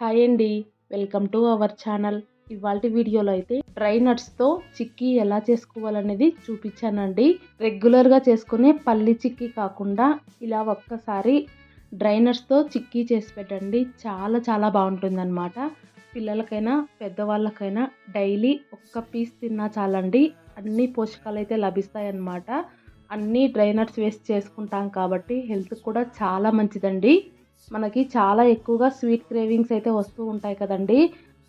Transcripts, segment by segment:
Hi అండి. Welcome to our channel. ఇవాళ వీడియోలో అయితే డ్రై నట్స్తో చిక్కీ ఎలా చేసుకోవాలనేది చూపించానండి. రెగ్యులర్గా చేసుకునే పల్లి చిక్కీ కాకుండా ఇలా ఒక్కసారి డ్రై నట్స్తో చిక్కీ చేసి పెట్టండి. చాలా చాలా బాగుంటుందన్నమాట. పిల్లలకైనా పెద్దవాళ్ళకైనా డైలీ ఒక్క పీస్ తిన్నా చాలండి. అన్ని పోషకాలు అయితే లభిస్తాయన్నమాట. అన్నీ డ్రై నట్స్ వేస్ట్ చేసుకుంటాం కాబట్టి హెల్త్ కూడా చాలా మంచిదండి. మనకి చాలా ఎక్కువగా స్వీట్ క్రేవింగ్స్ అయితే వస్తూ ఉంటాయి కదండి.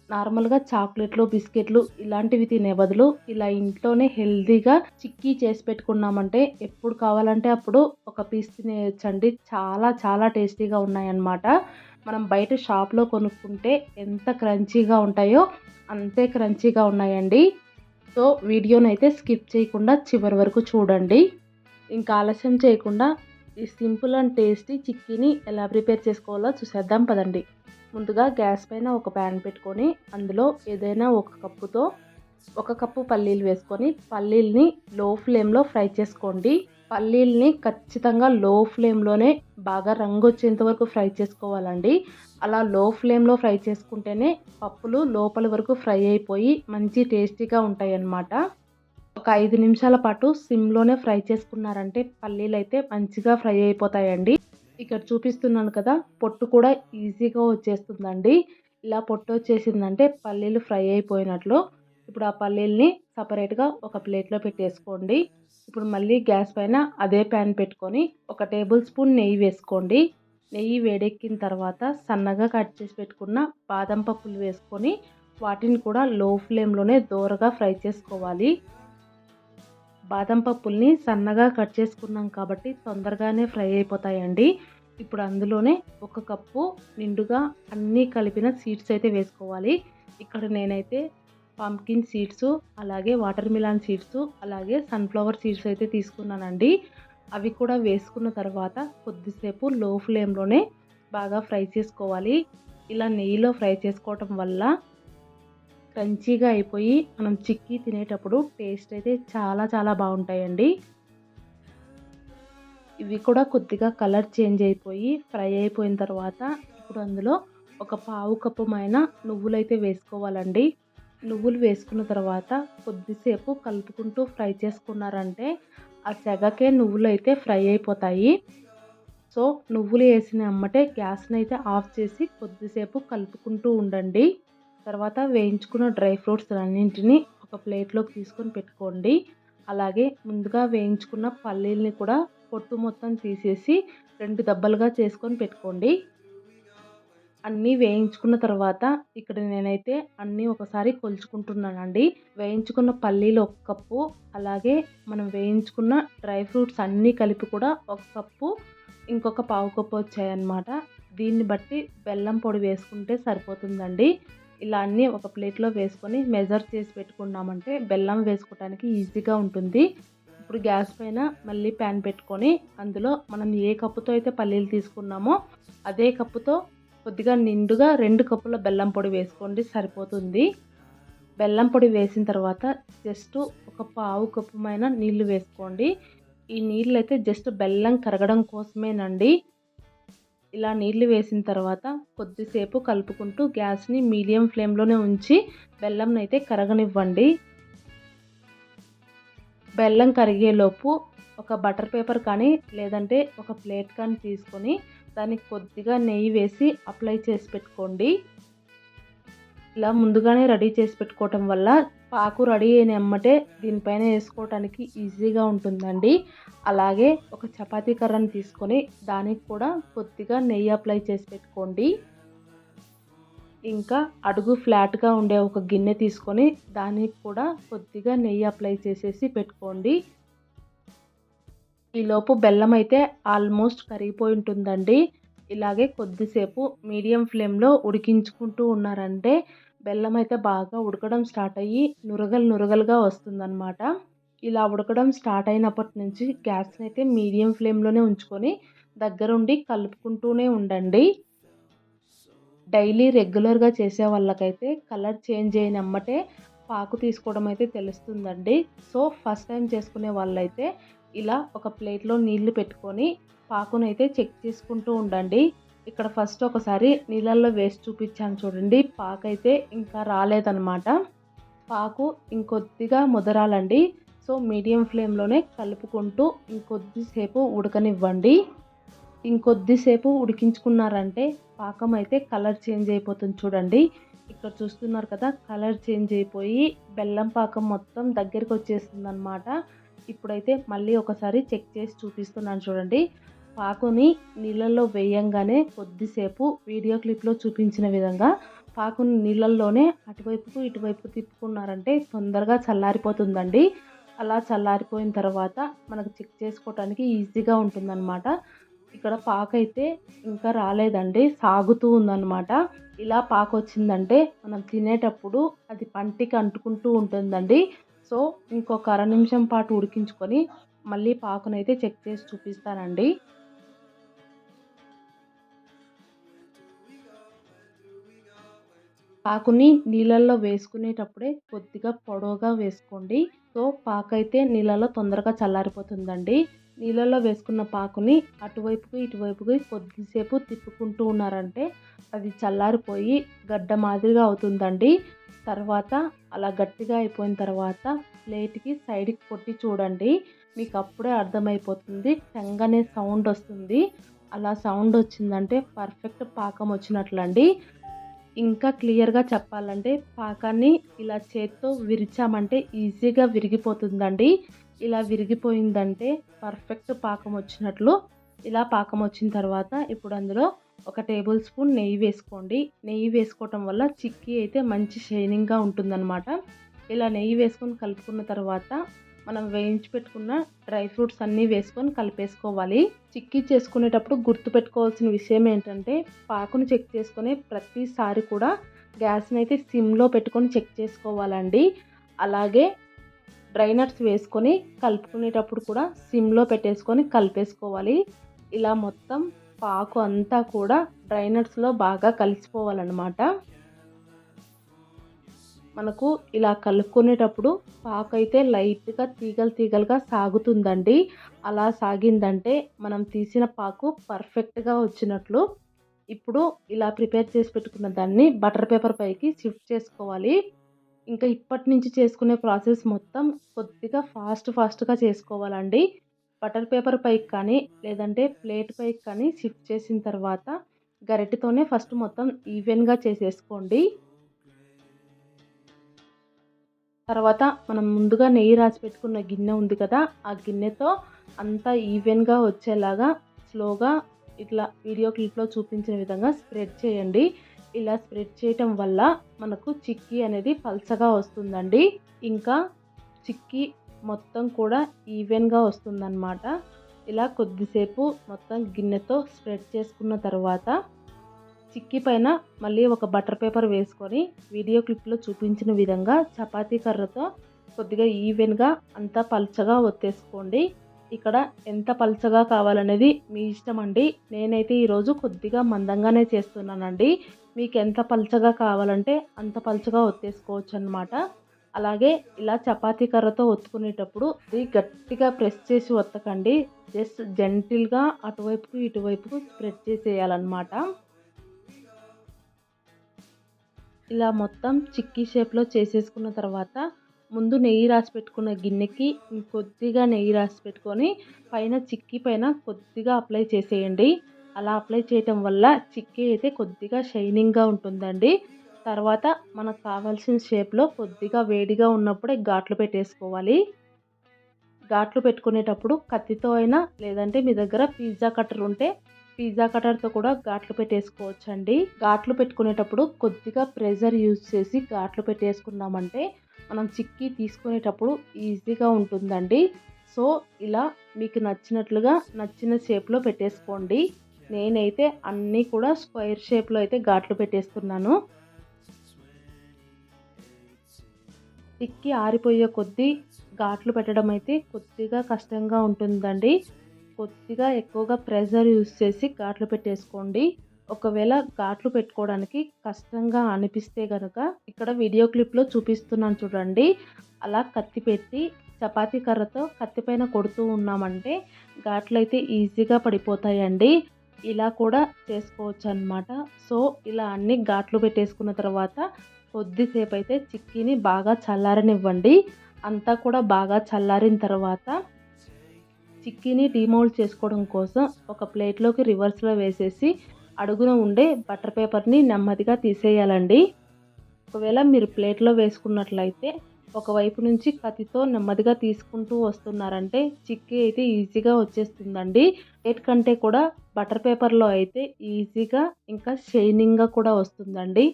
నార్మల్గా చాక్లెట్లు బిస్కెట్లు ఇలాంటివి తినే బదులు ఇలా ఇంట్లోనే హెల్తీగా చిక్కీ చేసి పెట్టుకున్నామంటే ఎప్పుడు కావాలంటే అప్పుడు ఒక పీస్ తినేయచ్చండి. చాలా చాలా టేస్టీగా ఉన్నాయన్నమాట. మనం బయట షాప్లో కొనుక్కుంటే ఎంత క్రంచీగా ఉంటాయో అంతే క్రంచీగా ఉన్నాయండి. సో వీడియోనైతే స్కిప్ చేయకుండా చివరి వరకు చూడండి. ఇంకా ఆలస్యం చేయకుండా ఈ సింపుల్ అండ్ టేస్టీ చిక్కీని ఎలా ప్రిపేర్ చేసుకోవాలో చూసేద్దాం పదండి. ముందుగా గ్యాస్ పైన ఒక ప్యాన్ పెట్టుకొని అందులో ఏదైనా ఒక కప్పుతో ఒక కప్పు పల్లీలు వేసుకొని పల్లీల్ని లో ఫ్లేమ్లో ఫ్రై చేసుకోండి. పల్లీల్ని ఖచ్చితంగా లో ఫ్లేమ్లోనే బాగా రంగు వచ్చేంత వరకు ఫ్రై చేసుకోవాలండి. అలా లో ఫ్లేమ్లో ఫ్రై చేసుకుంటేనే పప్పులు లోపల వరకు ఫ్రై అయిపోయి మంచి టేస్టీగా ఉంటాయి అన్నమాట ఒక ఐదు నిమిషాల పాటు సిమ్లోనే ఫ్రై చేసుకున్నారంటే పల్లీలు అయితే మంచిగా ఫ్రై అయిపోతాయండి. ఇక్కడ చూపిస్తున్నాను కదా పొట్టు కూడా ఈజీగా వచ్చేస్తుందండి. ఇలా పొట్టు వచ్చేసిందంటే పల్లీలు ఫ్రై అయిపోయినట్లు. ఇప్పుడు ఆ పల్లీల్ని సపరేట్గా ఒక ప్లేట్లో పెట్టేసుకోండి. ఇప్పుడు మళ్ళీ గ్యాస్ పైన అదే ప్యాన్ పెట్టుకొని ఒక టేబుల్ స్పూన్ నెయ్యి వేసుకోండి. నెయ్యి వేడెక్కిన తర్వాత సన్నగా కట్ చేసి పెట్టుకున్న బాదం పప్పులు వేసుకొని వాటిని కూడా లో ఫ్లేమ్లోనే దోరగా ఫ్రై చేసుకోవాలి. బాదం పప్పుల్ని సన్నగా కట్ చేసుకున్నాం కాబట్టి తొందరగానే ఫ్రై అయిపోతాయండి. ఇప్పుడు అందులోనే ఒక కప్పు నిండుగా అన్నీ కలిపిన సీడ్స్ అయితే వేసుకోవాలి. ఇక్కడ నేనైతే పంకిన్ సీడ్స్ అలాగే వాటర్ మిలాన్ సీడ్స్ అలాగే సన్ఫ్లవర్ సీడ్స్ అయితే తీసుకున్నానండి. అవి కూడా వేసుకున్న తర్వాత కొద్దిసేపు లో ఫ్లేమ్లోనే బాగా ఫ్రై చేసుకోవాలి. ఇలా నెయ్యిలో ఫ్రై చేసుకోవటం వల్ల క్రంచీగా అయిపోయి మనం చిక్కీ తినేటప్పుడు టేస్ట్ అయితే చాలా చాలా బాగుంటాయండి. ఇవి కూడా కొద్దిగా కలర్ చేంజ్ అయిపోయి ఫ్రై అయిపోయిన తర్వాత ఇప్పుడు అందులో ఒక పావు కప్పు కప్పుమైన నువ్వులైతే వేసుకోవాలండి. నువ్వులు వేసుకున్న తర్వాత కొద్దిసేపు కలుపుకుంటూ ఫ్రై చేసుకున్నారంటే ఆ సెగకే నువ్వులు అయితే ఫ్రై అయిపోతాయి. సో నువ్వులు వేసిన అమ్మటే గ్యాస్ని అయితే ఆఫ్ చేసి కొద్దిసేపు కలుపుకుంటూ ఉండండి. తర్వాత వేయించుకున్న డ్రై ఫ్రూట్స్ అన్నింటినీ ఒక ప్లేట్లోకి తీసుకొని పెట్టుకోండి. అలాగే ముందుగా వేయించుకున్న పల్లీల్ని కూడా పొట్టు మొత్తం తీసేసి రెండు దెబ్బలుగా చేసుకొని పెట్టుకోండి. అన్నీ వేయించుకున్న తర్వాత ఇక్కడ నేనైతే అన్నీ ఒకసారి కొలుచుకుంటున్నానండి. వేయించుకున్న పల్లీలు ఒక కప్పు అలాగే మనం వేయించుకున్న డ్రై ఫ్రూట్స్ అన్నీ కలిపి కూడా ఒక కప్పు ఇంకొక పావు కప్పు వచ్చాయన్నమాట. దీన్ని బట్టి బెల్లం పొడి వేసుకుంటే సరిపోతుందండి. ఇలా అన్నీ ఒక ప్లేట్లో వేసుకొని మెజర్ చేసి పెట్టుకున్నామంటే బెల్లం వేసుకోవడానికి ఈజీగా ఉంటుంది. ఇప్పుడు గ్యాస్ పైన మళ్ళీ ప్యాన్ పెట్టుకొని అందులో మనం ఏ కప్పుతో అయితే పల్లీలు తీసుకున్నామో అదే కప్పుతో కొద్దిగా నిండుగా రెండు కప్పుల బెల్లం పొడి వేసుకోండి సరిపోతుంది. బెల్లం పొడి వేసిన తర్వాత జస్ట్ ఒక పావు కప్పుమైన నీళ్ళు వేసుకోండి. ఈ నీళ్ళు అయితే జస్ట్ బెల్లం కరగడం కోసమేనండి. ఇలా నీళ్ళు వేసిన తర్వాత కొద్దిసేపు కలుపుకుంటూ గ్యాస్ని మీడియం ఫ్లేమ్లోనే ఉంచి బెల్లంని అయితే కరగనివ్వండి. బెల్లం కరిగేలోపు ఒక బటర్ పేపర్ కానీ లేదంటే ఒక ప్లేట్ కానీ తీసుకొని దానికి కొద్దిగా నెయ్యి వేసి అప్లై చేసి పెట్టుకోండి. ఇలా ముందుగానే రెడీ చేసి పెట్టుకోవటం వల్ల పాకు రెడీ అయిన ఎమ్మటే దీనిపైన వేసుకోవటానికి ఈజీగా ఉంటుందండి. అలాగే ఒక చపాతీ కర్రను తీసుకొని దానికి కూడా కొద్దిగా నెయ్యి అప్లై చేసి పెట్టుకోండి. ఇంకా అడుగు ఫ్లాట్గా ఉండే ఒక గిన్నె తీసుకొని దానికి కూడా కొద్దిగా నెయ్యి అప్లై చేసేసి పెట్టుకోండి. ఈలోపు బెల్లం అయితే ఆల్మోస్ట్ కరిగిపోయి ఉంటుందండి. ఇలాగే కొద్దిసేపు మీడియం ఫ్లేమ్లో ఉడికించుకుంటూ ఉన్నారంటే బెల్లం అయితే బాగా ఉడకడం స్టార్ట్ అయ్యి నురగలు నురగలుగా వస్తుందన్నమాట. ఇలా ఉడకడం స్టార్ట్ అయినప్పటి నుంచి గ్యాస్ని అయితే మీడియం ఫ్లేమ్లోనే ఉంచుకొని దగ్గరుండి కలుపుకుంటూనే ఉండండి. డైలీ రెగ్యులర్గా చేసే వాళ్ళకైతే కలర్ చేంజ్ అయినమ్మటే పాకు తీసుకోవడం అయితే తెలుస్తుందండి. సో ఫస్ట్ టైం చేసుకునే వాళ్ళైతే ఇలా ఒక ప్లేట్లో నీళ్ళు పెట్టుకొని పాకునైతే చెక్ చేసుకుంటూ ఉండండి. ఇక్కడ ఫస్ట్ ఒకసారి నీళ్ళల్లో వేసి చూపించాను చూడండి. పాకు అయితే ఇంకా రాలేదన్నమాట. పాకు ఇంకొద్దిగా ముదరాలండి. సో మీడియం ఫ్లేమ్లోనే కలుపుకుంటూ ఇంకొద్దిసేపు ఉడకనివ్వండి. ఇంకొద్దిసేపు ఉడికించుకున్నారంటే పాకం అయితే కలర్ చేంజ్ అయిపోతుంది చూడండి. ఇక్కడ చూస్తున్నారు కదా కలర్ చేంజ్ అయిపోయి బెల్లం పాకం మొత్తం దగ్గరికి వచ్చేస్తుంది అనమాట ఇప్పుడైతే మళ్ళీ ఒకసారి చెక్ చేసి చూపిస్తున్నాను చూడండి. పాకుని నీళ్ళల్లో వేయంగానే కొద్దిసేపు వీడియో క్లిప్లో చూపించిన విధంగా పాకుని నీళ్ళల్లోనే అటువైపుకు ఇటువైపు తిప్పుకున్నారంటే తొందరగా చల్లారిపోతుందండి. అలా చల్లారిపోయిన తర్వాత మనకు చెక్ చేసుకోవటానికి ఈజీగా ఉంటుందన్నమాట. ఇక్కడ పాక అయితే ఇంకా రాలేదండి సాగుతూ ఉందన్నమాట. ఇలా పాక వచ్చిందంటే మనం తినేటప్పుడు అది పంటికి అంటుకుంటూ ఉంటుందండి. సో ఇంకొక అర నిమిషం పాటు ఉడికించుకొని మళ్ళీ పాకునైతే చెక్ చేసి చూపిస్తానండి. పాకుని నీళ్ళల్లో వేసుకునేటప్పుడే కొద్దిగా పొడవుగా వేసుకోండి. సో పాకైతే అయితే నీళ్ళలో తొందరగా చల్లారిపోతుందండి. నీళ్ళల్లో వేసుకున్న పాకుని అటువైపుకి ఇటువైపుకి కొద్దిసేపు తిప్పుకుంటూ ఉన్నారంటే అది చల్లారిపోయి గడ్డ మాదిరిగా అవుతుందండి. తర్వాత అలా గట్టిగా అయిపోయిన తర్వాత ప్లేట్కి సైడ్కి కొట్టి చూడండి. మీకు అప్పుడే అర్థమైపోతుంది. టెంగనే సౌండ్ వస్తుంది. అలా సౌండ్ వచ్చిందంటే పర్ఫెక్ట్ పాకం వచ్చినట్లండి. ఇంకా క్లియర్గా చెప్పాలంటే పాకాన్ని ఇలా చేత్తో విరిచామంటే ఈజీగా విరిగిపోతుందండి. ఇలా విరిగిపోయిందంటే పర్ఫెక్ట్ పాకం వచ్చినట్లు. ఇలా పాకం వచ్చిన తర్వాత ఇప్పుడు అందులో ఒక టేబుల్ స్పూన్ నెయ్యి వేసుకోండి. నెయ్యి వేసుకోవటం వల్ల చిక్కీ అయితే మంచి షైనింగ్గా ఉంటుందన్నమాట. ఇలా నెయ్యి వేసుకొని కలుపుకున్న తర్వాత మనం వేయించి పెట్టుకున్న డ్రై ఫ్రూట్స్ అన్నీ వేసుకొని కలిపేసుకోవాలి. చిక్కీ చేసుకునేటప్పుడు గుర్తుపెట్టుకోవాల్సిన విషయం ఏంటంటే పాకును చెక్ చేసుకునే ప్రతిసారి కూడా గ్యాస్ని అయితే సిమ్లో పెట్టుకొని చెక్ చేసుకోవాలండి. అలాగే డ్రై నట్స్ వేసుకొని కలుపుకునేటప్పుడు కూడా సిమ్లో పెట్టేసుకొని కలిపేసుకోవాలి. ఇలా మొత్తం పాకు అంతా కూడా డ్రై నట్స్లో బాగా కలిసిపోవాలన్నమాట. మనకు ఇలా కలుపుకునేటప్పుడు పాకు అయితే లైట్గా తీగలు తీగలుగా సాగుతుందండి. అలా సాగిందంటే మనం తీసిన పాకు పర్ఫెక్ట్గా వచ్చినట్లు ఇప్పుడు ఇలా ప్రిపేర్ చేసి పెట్టుకున్న దాన్ని బటర్ పేపర్ పైకి షిఫ్ట్ చేసుకోవాలి. ఇంకా ఇప్పటి నుంచి చేసుకునే ప్రాసెస్ మొత్తం కొద్దిగా ఫాస్ట్ ఫాస్ట్గా చేసుకోవాలండి. బటర్ పేపర్ పైకి కానీ లేదంటే ప్లేట్ పైకి కానీ షిఫ్ట్ చేసిన తర్వాత గరిటెతోనే ఫస్ట్ మొత్తం ఈవెన్గా చేసేసుకోండి. తర్వాత మనం ముందుగా నెయ్యి రాసి పెట్టుకున్న గిన్నె ఉంది కదా ఆ గిన్నెతో అంతా ఈవెన్గా వచ్చేలాగా స్లోగా ఇట్లా వీడియో క్లిప్లో చూపించిన విధంగా స్ప్రెడ్ చేయండి. ఇలా స్ప్రెడ్ చేయటం వల్ల మనకు చిక్కీ అనేది పల్చగా వస్తుందండి. ఇంకా చిక్కీ మొత్తం కూడా ఈవెన్గా వస్తుందన్నమాట. ఇలా కొద్దిసేపు మొత్తం గిన్నెతో స్ప్రెడ్ చేసుకున్న తర్వాత చిక్కీ పైన మళ్ళీ ఒక బటర్ పేపర్ వేసుకొని వీడియో క్లిప్లో చూపించిన విధంగా చపాతీ కర్రతో కొద్దిగా ఈవెన్గా అంతా పల్చగా ఒత్తేసుకోండి. ఇక్కడ ఎంత పల్చగా కావాలనేది మీ ఇష్టం అండి. నేనైతే ఈరోజు కొద్దిగా మందంగానే చేస్తున్నానండి. మీకు ఎంత పల్చగా కావాలంటే అంత పల్చగా ఒత్తేసుకోవచ్చు అనమాట అలాగే ఇలా చపాతీ కర్రతో ఒత్తుకునేటప్పుడు ఇది గట్టిగా ప్రెస్ చేసి ఒత్తకండి. Just జెంటిల్గా అటువైపుకు ఇటువైపుకు spread చేసేయాలన్నమాట. ఇలా మొత్తం చిక్కీ షేప్లో చేసేసుకున్న తర్వాత ముందు నెయ్యి రాసి పెట్టుకున్న గిన్నెకి కొద్దిగా నెయ్యి రాసి పెట్టుకొని పైన చిక్కీ పైన కొద్దిగా అప్లై చేసేయండి. అలా అప్లై చేయటం వల్ల చిక్కీ అయితే కొద్దిగా షైనింగ్గా ఉంటుందండి. తర్వాత మనకు కావాల్సిన షేప్లో కొద్దిగా వేడిగా ఉన్నప్పుడే ఘాట్లు పెట్టేసుకోవాలి. ఘాట్లు పెట్టుకునేటప్పుడు కత్తితో అయినా లేదంటే మీ దగ్గర పిజ్జా కట్టర్ ఉంటే పిజ్జా కటర్తో కూడా ఘాట్లు పెట్టేసుకోవచ్చండి. ఘాట్లు పెట్టుకునేటప్పుడు కొద్దిగా ప్రెజర్ యూజ్ చేసి ఘాట్లు పెట్టేసుకున్నామంటే మనం చిక్కీ తీసుకునేటప్పుడు ఈజీగా ఉంటుందండి. సో ఇలా మీకు నచ్చినట్లుగా నచ్చిన షేప్లో పెట్టేసుకోండి. నేనైతే అన్నీ కూడా స్క్వేర్ షేప్లో అయితే ఘాట్లు పెట్టేస్తున్నాను. చిక్కి ఆరిపోయే కొద్దీ ఘాట్లు పెట్టడం అయితే కొద్దిగా కష్టంగా ఉంటుందండి. కొద్దిగా ఎక్కువగా ప్రెషర్ యూస్ చేసి ఘాట్లు పెట్టేసుకోండి. ఒకవేళ ఘాట్లు పెట్టుకోవడానికి కష్టంగా అనిపిస్తే కనుక ఇక్కడ వీడియో క్లిప్లో చూపిస్తున్నాను చూడండి. అలా కత్తి పెట్టి చపాతీ కర్రతో కత్తి పైన కొడుతూ ఉన్నామంటే ఘాట్లు అయితే ఈజీగా పడిపోతాయండి. ఇలా కూడా చేసుకోవచ్చు అనమాట సో ఇలా అన్ని ఘాట్లు పెట్టేసుకున్న తర్వాత కొద్దిసేపు అయితే చిక్కీని బాగా చల్లారనివ్వండి. అంతా కూడా బాగా చల్లారిన తర్వాత చిక్కీని డీమోల్డ్ చేసుకోవడం కోసం ఒక ప్లేట్లోకి రివర్స్లో వేసేసి అడుగున ఉండే బటర్ పేపర్ని నెమ్మదిగా తీసేయాలండి. ఒకవేళ మీరు ప్లేట్లో వేసుకున్నట్లయితే ఒకవైపు నుంచి కత్తితో నెమ్మదిగా తీసుకుంటూ వస్తున్నారంటే చిక్కీ అయితే ఈజీగా వచ్చేస్తుందండి. ప్లేట్ కంటే కూడా బటర్ పేపర్లో అయితే ఈజీగా ఇంకా షైనింగ్గా కూడా వస్తుందండి.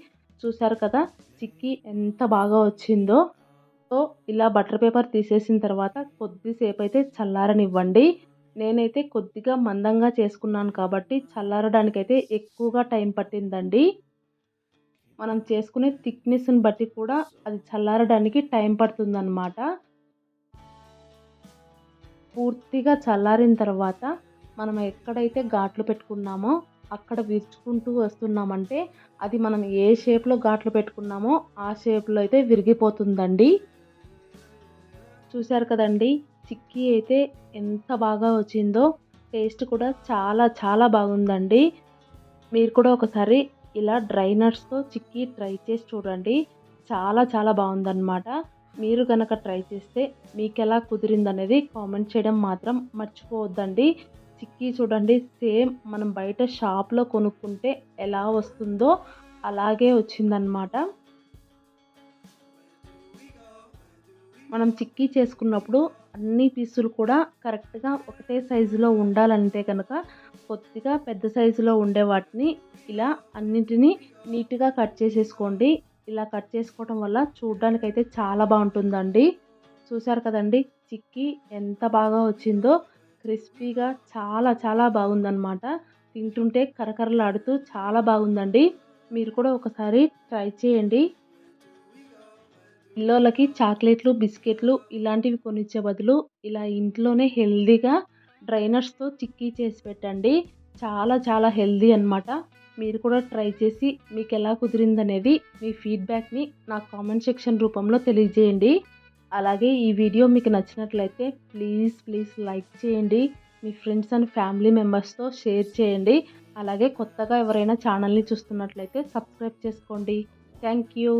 చూసారు కదా చిక్కీ ఎంత బాగా వచ్చిందో. సో ఇలా బటర్ పేపర్ తీసేసిన తర్వాత కొద్దిసేపు అయితే చల్లారనివ్వండి. నేనైతే కొద్దిగా మందంగా చేసుకున్నాను కాబట్టి చల్లారడానికి అయితే ఎక్కువగా టైం పట్టిందండి. మనం చేసుకునే థిక్నెస్ని బట్టి కూడా అది చల్లారడానికి టైం పడుతుందన్నమాట. పూర్తిగా చల్లారిన తర్వాత మనం ఎక్కడైతే ఘాట్లు పెట్టుకున్నామో అక్కడ విరుచుకుంటూ వస్తున్నామంటే అది మనం ఏ షేప్లో ఘాట్లు పెట్టుకున్నామో ఆ షేప్లో అయితే విరిగిపోతుందండి. చూశారు కదండి. చిక్కీ అయితే ఎంత బాగా వచ్చిందో టేస్ట్ కూడా చాలా చాలా బాగుందండి. మీరు కూడా ఒకసారి ఇలా డ్రై నట్స్తో చిక్కీ ట్రై చేసి చూడండి. చాలా చాలా బాగుందన్నమాట. మీరు కనుక ట్రై చేస్తే మీకు ఎలా కుదిరిందనేది కామెంట్ చేయడం మాత్రం మర్చిపోవద్దండి. చిక్కీ చూడండి సేమ్ మనం బయట షాప్లో కొనుక్కుంటే ఎలా వస్తుందో అలాగే వచ్చిందనమాట మనం చిక్కీ చేసుకున్నప్పుడు అన్ని పీసులు కూడా కరెక్ట్గా ఒకటే సైజులో ఉండాలంటే కనుక కొద్దిగా పెద్ద సైజులో ఉండే వాటిని ఇలా అన్నింటినీ నీట్గా కట్ చేసేసుకోండి. ఇలా కట్ చేసుకోవడం వల్ల చూడ్డానికైతే అయితే చాలా బాగుంటుందండి. చూసారు కదండి? చిక్కీ ఎంత బాగా వచ్చిందో క్రిస్పీగా చాలా చాలా బాగుందన్నమాట. తింటుంటే కరకరలాడుతూ చాలా బాగుందండి. మీరు కూడా ఒకసారి ట్రై చేయండి. పిల్లోళ్ళకి చాక్లెట్లు బిస్కెట్లు ఇలాంటివి కొనిచ్చే బదులు ఇలా ఇంట్లోనే హెల్దీగా డ్రైనర్స్తో చిక్కీ చేసి పెట్టండి. చాలా చాలా హెల్దీ అనమాట మీరు కూడా ట్రై చేసి మీకు ఎలా కుదిరిందనేది మీ ఫీడ్బ్యాక్ని నా కామెంట్ సెక్షన్ రూపంలో తెలియజేయండి. అలాగే ఈ వీడియో మీకు నచ్చినట్లయితే ప్లీజ్ ప్లీజ్ లైక్ చేయండి. మీ ఫ్రెండ్స్ అండ్ ఫ్యామిలీ మెంబర్స్తో షేర్ చేయండి. అలాగే కొత్తగా ఎవరైనా ఛానల్ని చూస్తున్నట్లయితే సబ్స్క్రైబ్ చేసుకోండి. Thank you.